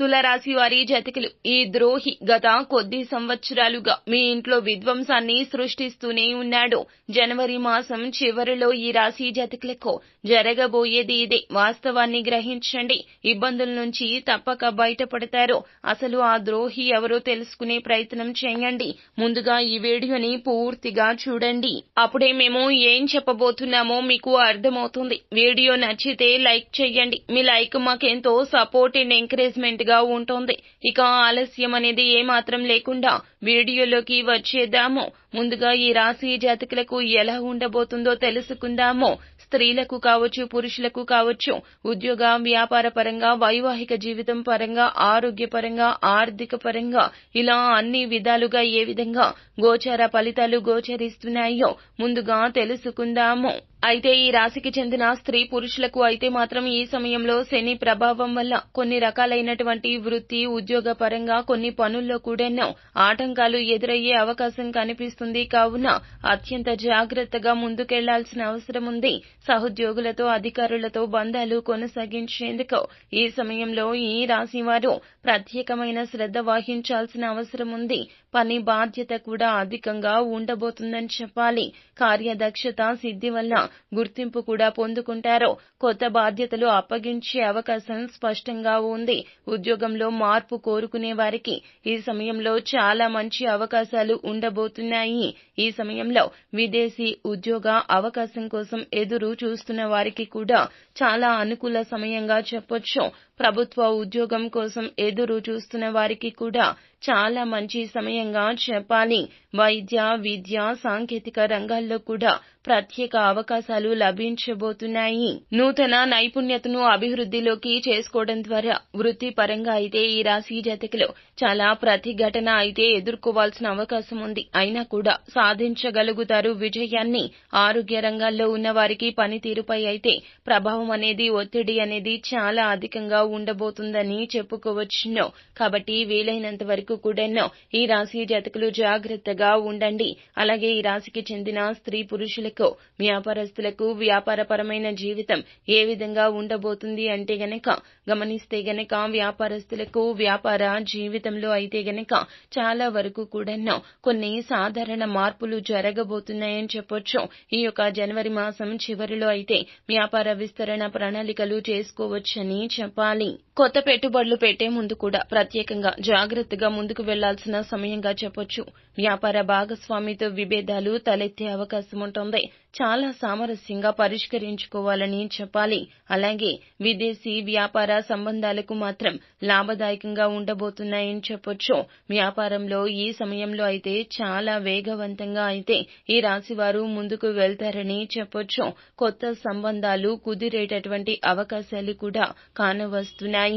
తులరాశి వారి జతకులు. ఈ ద్రోహి గత కొద్ది సంవత్సరాలుగా మీ ఇంట్లో విధ్వంసాన్ని సృష్టిస్తూనే ఉన్నాడు. జనవరి మాసం చివరిలో ఈ రాశి జతకులకు జరగబోయేది ఇదే. వాస్తవాన్ని గ్రహించండి. ఇబ్బందుల నుంచి తప్పక బయటపడతారు. అసలు ఆ ద్రోహి ఎవరో తెలుసుకునే ప్రయత్నం చేయండి. ముందుగా ఈ వీడియోని పూర్తిగా చూడండి. అప్పుడే మేము ఏం చెప్పబోతున్నామో మీకు అర్థమవుతుంది. వీడియో నచ్చితే లైక్ చేయండి. మీ లైక్ మాకెంతో సపోర్ట్ అండ్ ఎంకరేజ్మెంట్ గా ఉంటుంది. ఇక ఆలస్యం అనేది ఏమాత్రం లేకుండా వీడియోలోకి వచ్చేద్దాము. ముందుగా ఈ రాశి జాతకులకు ఎలా ఉండబోతుందో తెలుసుకుందాము. స్త్రీలకు కావచ్చు పురుషులకు కావచ్చు ఉద్యోగ వ్యాపార పరంగా వైవాహిక జీవితం పరంగా ఆరోగ్య పరంగా ఆర్థిక పరంగా ఇలా అన్ని విధాలుగా ఏ విధంగా గోచార ఫలితాలు గోచరిస్తున్నాయో ముందుగా తెలుసుకుందాము. అయితే ఈ రాశికి చెందిన స్త్రీ పురుషులకు అయితే మాత్రం ఈ సమయంలో శని ప్రభావం వల్ల కొన్ని రకాలైనటువంటి వృత్తి ఉద్యోగ పరంగా కొన్ని పనుల్లో కూడాను ఆటంకాలు ఎదురయ్యే అవకాశం కనిపిస్తుంది. కావున అత్యంత జాగ్రత్తగా ముందుకెళ్ళాల్సిన అవసరం ఉంది. సహోద్యోగులతో అధికారులతో బంధాలు కొనసాగించేందుకు ఈ సమయంలో ఈ రాశి వారు ప్రత్యేకమైన శ్రద్ధ వహించాల్సిన అవసరం ఉంది. పని బాధ్యత కూడా అధికంగా ఉండబోతుందని చెప్పాలి. కార్యదక్షత సిద్ధి వల్ల గుర్తింపు కూడా పొందుకుంటారు కొత్త బాధ్యతలు అప్పగించే అవకాశం స్పష్టంగా ఉంది. ఉద్యోగంలో మార్పు కోరుకునే వారికి ఈ సమయంలో చాలా మంచి అవకాశాలు ఉండబోతున్నాయి. ఈ సమయంలో విదేశీ ఉద్యోగ అవకాశం కోసం ఎదురు చూస్తున్న వారికి కూడా చాలా అనుకూల సమయంగా చెప్పొచ్చు. ప్రభుత్వ ఉద్యోగం కోసం ఎదురు చూస్తున్న వారికి కూడా చాలా మంచి సమయంగా చెప్పాలి. వైద్య విద్య సాంకేతిక రంగాల్లో కూడా ప్రత్యేక అవకాశాలు లభించబోతున్నాయి. నూతన నైపుణ్యతను అభివృద్ధిలోకి చేసుకోవడం ద్వారా వృత్తిపరంగా అయితే ఈ రాశి జాతకులు చాలా ప్రతిఘటన అయితే ఎదుర్కోవాల్సిన అవకాశం ఉంది. అయినా కూడా సాధించగలుగుతారు విజయాన్ని. ఆరోగ్య రంగాల్లో ఉన్న వారికి పనితీరుపై అయితే ప్రభావం అనేది ఒత్తిడి అనేది చాలా అధికంగా ఉండబోతుందని చెప్పుకోవచ్చును. కాబట్టి వీలైనంత వరకు కూడాను ఈ రాశి జాతకులు జాగ్రత్తగా ఉండండి. అలాగే ఈ రాశికి చెందిన స్త్రీ పురుషులకు వ్యాపారస్తులకు వ్యాపారపరమైన జీవితం ఏ విధంగా ఉండబోతుంది అంటే గనక గమనిస్తే గనక వ్యాపారస్తులకు వ్యాపార జీవితంలో అయితే గనక చాలా వరకు కూడాను కొన్ని సాధారణ మార్పులు జరగబోతున్నాయని చెప్పొచ్చు. ఈ యొక్క జనవరి మాసం చివరిలో అయితే వ్యాపార విస్తరణ ప్రణాళికలు చేసుకోవచ్చని చెప్పాలి. மணி కొత్త పెట్టుబడులు పెట్టే ముందు కూడా ప్రత్యేకంగా జాగ్రత్తగా ముందుకు వెళ్ళాల్సిన సమయంగా చెప్పొచ్చు. వ్యాపార భాగస్వామితో విభేదాలు తలెత్తే అవకాశం ఉంటుంది. చాలా సామరస్యంగా పరిష్కరించుకోవాలని చెప్పాలి. అలాగే విదేశీ వ్యాపార సంబంధాలకు మాత్రం లాభదాయకంగా ఉండబోతున్నాయని చెప్పొచ్చు. వ్యాపారంలో ఈ సమయంలో అయితే చాలా వేగవంతంగా అయితే ఈ రాశి వారు ముందుకు వెళ్తారని చెప్పొచ్చు. కొత్త సంబంధాలు కుదిరేటటువంటి అవకాశాలు కూడా కానవస్తున్నాయి.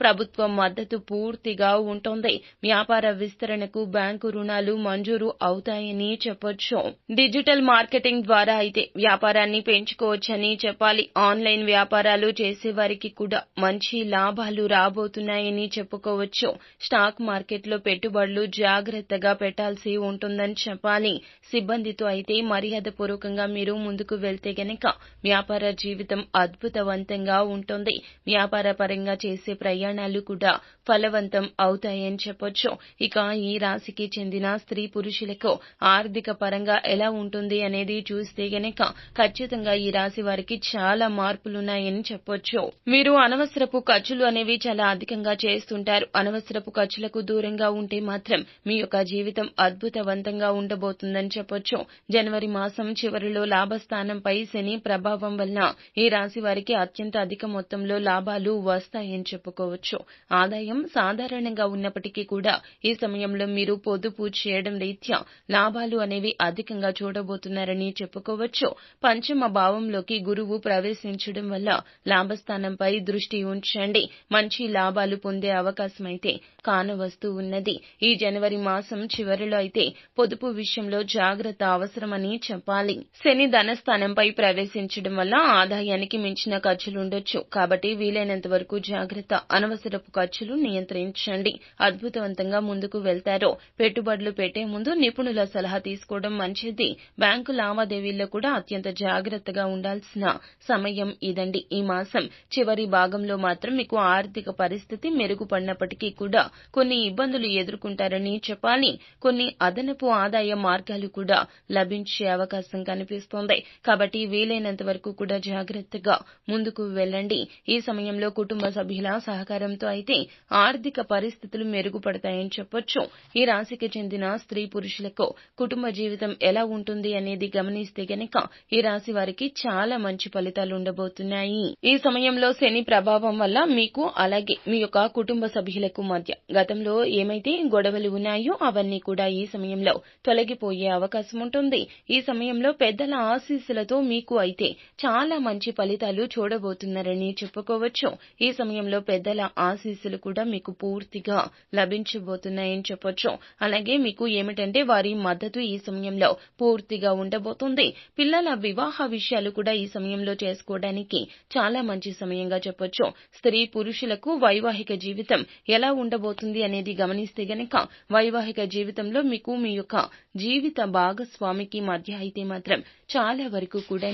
ప్రభుత్వం మద్దతు పూర్తిగా ఉంటుంది. వ్యాపార విస్తరణకు బ్యాంకు రుణాలు మంజూరు అవుతాయని చెప్పొచ్చు. డిజిటల్ మార్కెటింగ్ ద్వారా అయితే వ్యాపారాన్ని పెంచుకోవచ్చని చెప్పాలి. ఆన్లైన్ వ్యాపారాలు చేసే వారికి కూడా మంచి లాభాలు రాబోతున్నాయని చెప్పుకోవచ్చు. స్టాక్ మార్కెట్లో పెట్టుబడులు జాగ్రత్తగా పెట్టాల్సి ఉంటుందని చెప్పాలి. సిబ్బందితో అయితే మర్యాదపూర్వకంగా మీరు ముందుకు వెళ్తే గనక వ్యాపార జీవితం అద్భుతవంతంగా ఉంటుంది. వ్యాపార పరంగా చేసే ప్రయాణాలు కూడా ఫలవంతం అవుతాయని చెప్పొచ్చు. ఇక ఈ రాశికి చెందిన స్త్రీ పురుషులకు ఆర్థిక పరంగా ఎలా ఉంటుంది అనేది చూస్తే గనక ఖచ్చితంగా ఈ రాశి వారికి చాలా మార్పులున్నాయని చెప్పొచ్చు. మీరు అనవసరపు ఖర్చులు అనేవి చాలా అధికంగా చేస్తుంటారు. అనవసరపు ఖర్చులకు దూరంగా ఉంటే మాత్రం మీ యొక్క జీవితం అద్భుతవంతంగా ఉండబోతుందని చెప్పొచ్చు. జనవరి మాసం చివరిలో లాభస్థానంపై శని ప్రభావం వలన ఈ రాశి వారికి అత్యంత అధిక మొత్తంలో లాభాలు వస్తాయని ఉంటాయని చెప్పుకోవచ్చు. ఆదాయం సాధారణంగా ఉన్నప్పటికీ కూడా ఈ సమయంలో మీరు పొదుపు చేయడం రీత్యా లాభాలు అనేవి అధికంగా చూడబోతున్నారని చెప్పుకోవచ్చు. పంచమ భావంలోకి గురువు ప్రవేశించడం వల్ల లాభస్థానంపై దృష్టి ఉంచండి. మంచి లాభాలు పొందే అవకాశం అయితే కానవస్తూ ఉన్నది. ఈ జనవరి మాసం చివరిలో అయితే పొదుపు విషయంలో జాగ్రత్త అవసరమని చెప్పాలి. శని ధనస్థానంపై ప్రవేశించడం వల్ల ఆదాయానికి మించిన ఖర్చులుండొచ్చు. కాబట్టి వీలైనంత వరకు జాగ్రత్త జాగ్రత్త అనవసరపు ఖర్చులు నియంత్రించండి. అద్భుతవంతంగా ముందుకు వెళ్తారో పెట్టుబడులు పెట్టే ముందు నిపుణుల సలహా తీసుకోవడం మంచిది. బ్యాంకు లావాదేవీల్లో కూడా అత్యంత జాగ్రత్తగా ఉండాల్సిన సమయం ఇదండి. ఈ మాసం చివరి భాగంలో మాత్రం మీకు ఆర్థిక పరిస్థితి మెరుగుపడినప్పటికీ కూడా కొన్ని ఇబ్బందులు ఎదుర్కొంటారని చెప్పాలి. కొన్ని అదనపు ఆదాయ మార్గాలు కూడా లభించే అవకాశం కనిపిస్తోంది. కాబట్టి వీలైనంత వరకు కూడా జాగ్రత్తగా ముందుకు వెళ్ళండి. ఈ సమయంలో కుటుంబ సభ్యులు సహకారంతో అయితే ఆర్థిక పరిస్థితులు మెరుగుపడతాయని చెప్పొచ్చు. ఈ రాశికి చెందిన స్త్రీ పురుషులకు కుటుంబ జీవితం ఎలా ఉంటుంది అనేది గమనిస్తే గనక ఈ రాశి వారికి చాలా మంచి ఫలితాలు ఉండబోతున్నాయి. ఈ సమయంలో శని ప్రభావం వల్ల మీకు అలాగే మీ యొక్క కుటుంబ సభ్యులకు మధ్య గతంలో ఏమైతే గొడవలు ఉన్నాయో అవన్నీ కూడా ఈ సమయంలో తొలగిపోయే అవకాశం ఉంటుంది. ఈ సమయంలో పెద్దల ఆశీస్సులతో మీకు అయితే చాలా మంచి ఫలితాలు చూడబోతున్నారని చెప్పుకోవచ్చు. ఈ సమయంలో పెద్దల ఆశీస్సులు కూడా మీకు పూర్తిగా లభించబోతున్నాయని చెప్పొచ్చు. అలాగే మీకు ఏమిటంటే వారి మద్దతు ఈ సమయంలో పూర్తిగా ఉండబోతుంది. పిల్లల వివాహ విషయాలు కూడా ఈ సమయంలో చేసుకోవడానికి చాలా మంచి సమయంగా చెప్పొచ్చు. స్త్రీ పురుషులకు వైవాహిక జీవితం ఎలా ఉండబోతుంది అనేది గమనిస్తే గనక వైవాహిక జీవితంలో మీకు మీ యొక్క జీవిత భాగస్వామికి మధ్య అయితే మాత్రం చాలా వరకు కూడా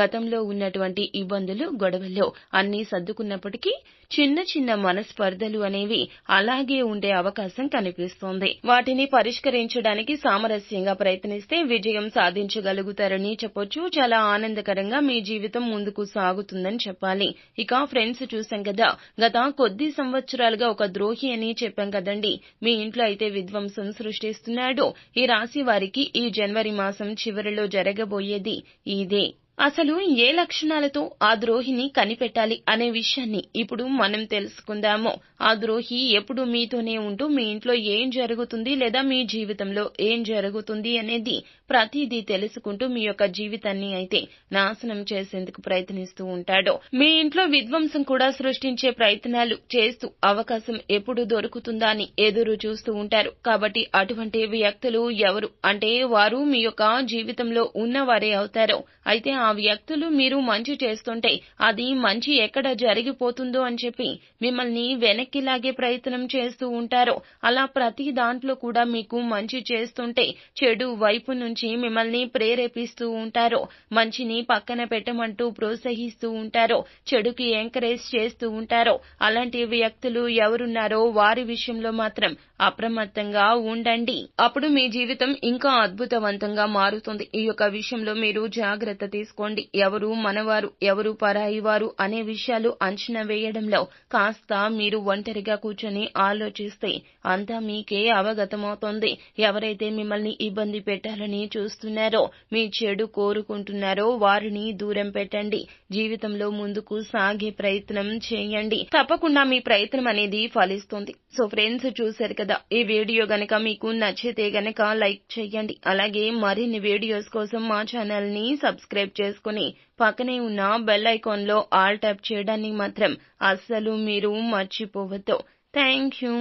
గతంలో ఉన్నటువంటి ఇబ్బందులు గొడవల్లో అన్ని సర్దుకున్నప్పటికీ చిన్న చిన్న మనస్పర్ధలు అనేవి అలాగే ఉండే అవకాశం కనిపిస్తోంది. వాటిని పరిష్కరించడానికి సామరస్యంగా ప్రయత్నిస్తే విజయం సాధించగలుగుతారని చెప్పొచ్చు. చాలా ఆనందకరంగా మీ జీవితం ముందుకు సాగుతుందని చెప్పాలి. ఇక ఫ్రెండ్స్ చూసాం కదా గత కొద్ది సంవత్సరాలుగా ఒక ద్రోహి అని చెప్పాం కదండి. మీ ఇంట్లో అయితే విధ్వంసం సృష్టిస్తున్నాడు. ఈ రాశి వారికి ఈ జనవరి మాసం చివరిలో జరగబోయేది ఇదే. అసలు ఏ లక్షణాలతో ఆ ద్రోహిని కనిపెట్టాలి అనే విషయాన్ని ఇప్పుడు మనం తెలుసుకుందాము. ఆ ద్రోహి ఎప్పుడు మీతోనే ఉంటూ మీ ఇంట్లో ఏం జరుగుతుంది లేదా మీ జీవితంలో ఏం జరుగుతుంది అనేది ప్రతిదీ తెలుసుకుంటూ మీ యొక్క జీవితాన్ని అయితే నాశనం చేసేందుకు ప్రయత్నిస్తూ ఉంటాడు. మీ ఇంట్లో విధ్వంసం కూడా సృష్టించే ప్రయత్నాలు చేస్తూ అవకాశం ఎప్పుడు దొరుకుతుందా అని ఎదురు చూస్తూ ఉంటారు. కాబట్టి అటువంటి వ్యక్తులు ఎవరు? అంటే వారు మీ యొక్క జీవితంలో ఉన్నవారే అవుతారు. అయితే ఆ వ్యక్తులు మీరు మంచి చేస్తుంటే అది మంచి ఎక్కడ జరిగిపోతుందో అని చెప్పి మిమ్మల్ని వెనక్కి లాగే ప్రయత్నం చేస్తూ ఉంటారో. అలా ప్రతి దాంట్లో కూడా మీకు మంచి చేస్తుంటే చెడు వైపు నుంచి మిమ్మల్ని ప్రేరేపిస్తూ ఉంటారో. మంచిని పక్కన పెట్టమంటూ ప్రోత్సహిస్తూ ఉంటారో. చెడుకి ఎంకరేజ్ చేస్తూ ఉంటారో. అలాంటి వ్యక్తులు ఎవరున్నారో వారి విషయంలో మాత్రం అప్రమత్తంగా ఉండండి. అప్పుడు మీ జీవితం ఇంకా అద్భుతవంతంగా మారుతుంది. ఈ యొక్క విషయంలో మీరు జాగ్రత్త తీసుకోండి. ఎవరు మనవారు ఎవరు పరాయి వారు అనే విషయాలు అంచనా వేయడంలో కాస్త మీరు ఒంటరిగా కూర్చొని ఆలోచిస్తే అంతా మీకే అవగతమవుతుంది. ఎవరైతే మిమ్మల్ని ఇబ్బంది పెట్టాలని చూస్తున్నారో మీ చెడు కోరుకుంటున్నారో వారిని దూరం పెట్టండి. జీవితంలో ముందుకు సాగే ప్రయత్నం చేయండి. తప్పకుండా మీ ప్రయత్నం అనేది ఫలిస్తుంది. సో ఫ్రెండ్స్ చూశారు కదా ఈ వీడియో గనక మీకు నచ్చితే గనక లైక్ చేయండి. అలాగే మరిన్ని వీడియోస్ కోసం మా ఛానల్ని సబ్స్క్రైబ్ చేసుకుని పక్కనే ఉన్న బెల్ ఐకాన్లో ఆల్ ట్యాప్ చేయడాన్ని మాత్రం అస్సలు మీరు మర్చిపోవద్దు. Thank you.